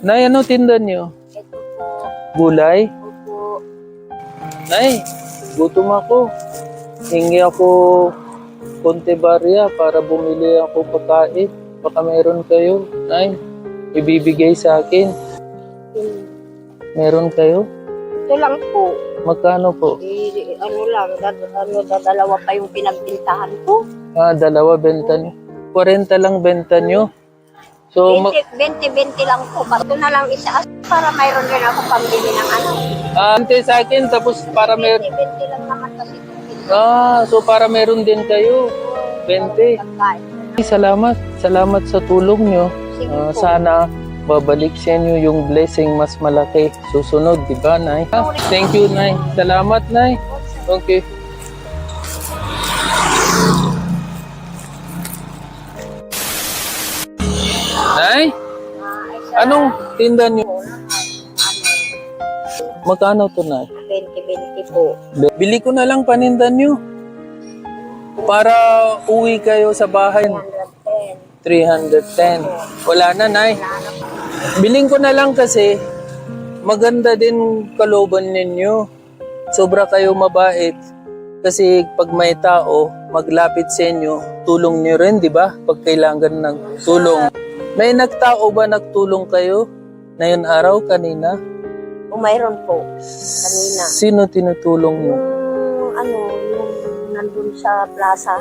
Nay, ano tinda niyo? Ito po. Gulay? Opo. Nay, gutom ako. Hingi ako konti barya para bumili ako pagkain. Baka meron kayo. Nay, ibibigay sa akin. Hmm. Meron kayo? Ito lang po. Magkano po? Eh, ano lang, dad, ano, dadalawa pa yung pinagbintahan ko. Ah, dalawa benta niyo. 40 lang benta niyo. So, ma- 20, 20, 20 lang po. Bato na lang isa para mayroon din ako pambili ng ano. ah, ante sa akin, tapos para 20, meron. 20 lang naman kasi. Ah, so para meron din kayo. 20. Pagkain. Salamat. Salamat sa tulong Ah, po. sana babalik sa inyo yung blessing mas malaki susunod, di ba, Nay? Thank you, Nay. Salamat, Nay. Okay. Anong tinda niyo? Magkano to, Nay? 20, 20 po. Bili ko na lang paninda niyo. Para uwi kayo sa bahay. 110. 310. Wala na, Nay. Biling ko na lang kasi maganda din kalooban ninyo. Sobra kayo mabait. Kasi pag may tao, maglapit sa inyo, tulong niyo rin, di ba? Pag kailangan ng tulong. May nagtao ba nagtulong kayo na yun araw kanina? O mayroon po. Kanina. Sino tinutulong niyo? Yung ano, yung nandun sa plaza.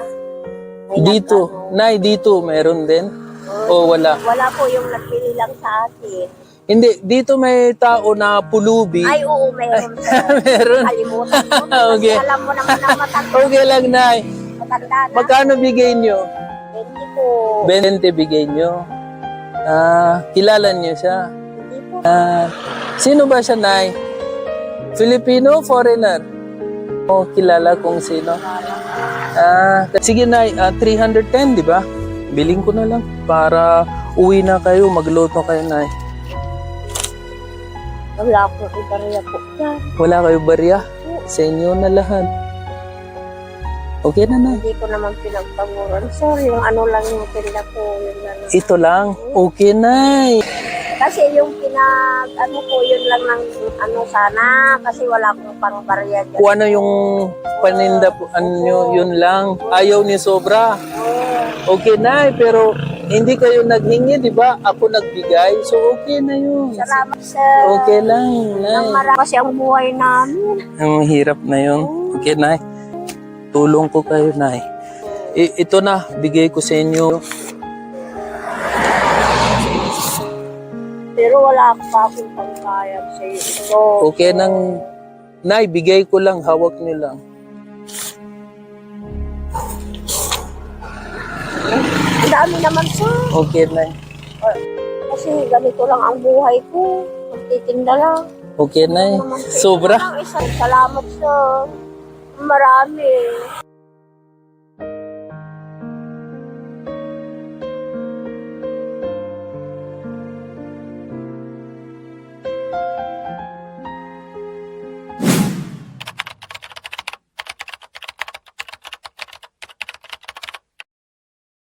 May Dito. nag- ano, Nay, dito meron din? O wala? Wala po yung nagbili lang sa atin. Hindi, dito may tao na pulubi. Ay, oo, mayroon po. meron. Kalimutan mo. Okay. Kasi alam mo naman ang matanda. Okay lang, Nay. matanda na. Magkano bigay nyo? 20 po. 20 bigay nyo. Ah, kilala niyo siya. Hindi po. Ah, sino ba siya, Nay? Filipino, foreigner? O, kilala kung sino. Ah, sige, Nay. ah, 310, di ba? Biling ko na lang para uwi na kayo, magluto kayo, Nay. Wala po. Ibarya po. Wala kayo barya? Sa inyo na lahat. Okay na, Nay. Hindi ko naman pinagpaguran. Sorry, yung ano lang yung tinda ko. Yun lang. Ito lang. Okay, Nay. Kasi yung pinag, ano ko, yun lang ng ano sana. Kasi wala akong pang barya dyan. Kung ano yung paninda po, ano, yun lang. Ayaw ni sobra. Okay na, pero hindi kayo naghingi, di ba? Ako nagbigay, so okay na yun. Salamat sir. Okay lang, Nay. marami kasi ang buhay namin. Ang hirap na yun. Okay, Nay. Tulong ko kayo, Nay. I- ito na, bigay ko sa inyo. Pero wala pa akong pangkayag sa iyo. So, Okay nang, Nay, bigay ko lang, hawak niyo lang. ang dami naman sir. Okay, Nay. Kasi ganito lang ang buhay ko. Magtitinda lang. Okay, Nay. Naman, Sobra. Lang isang salamat sir. Marami.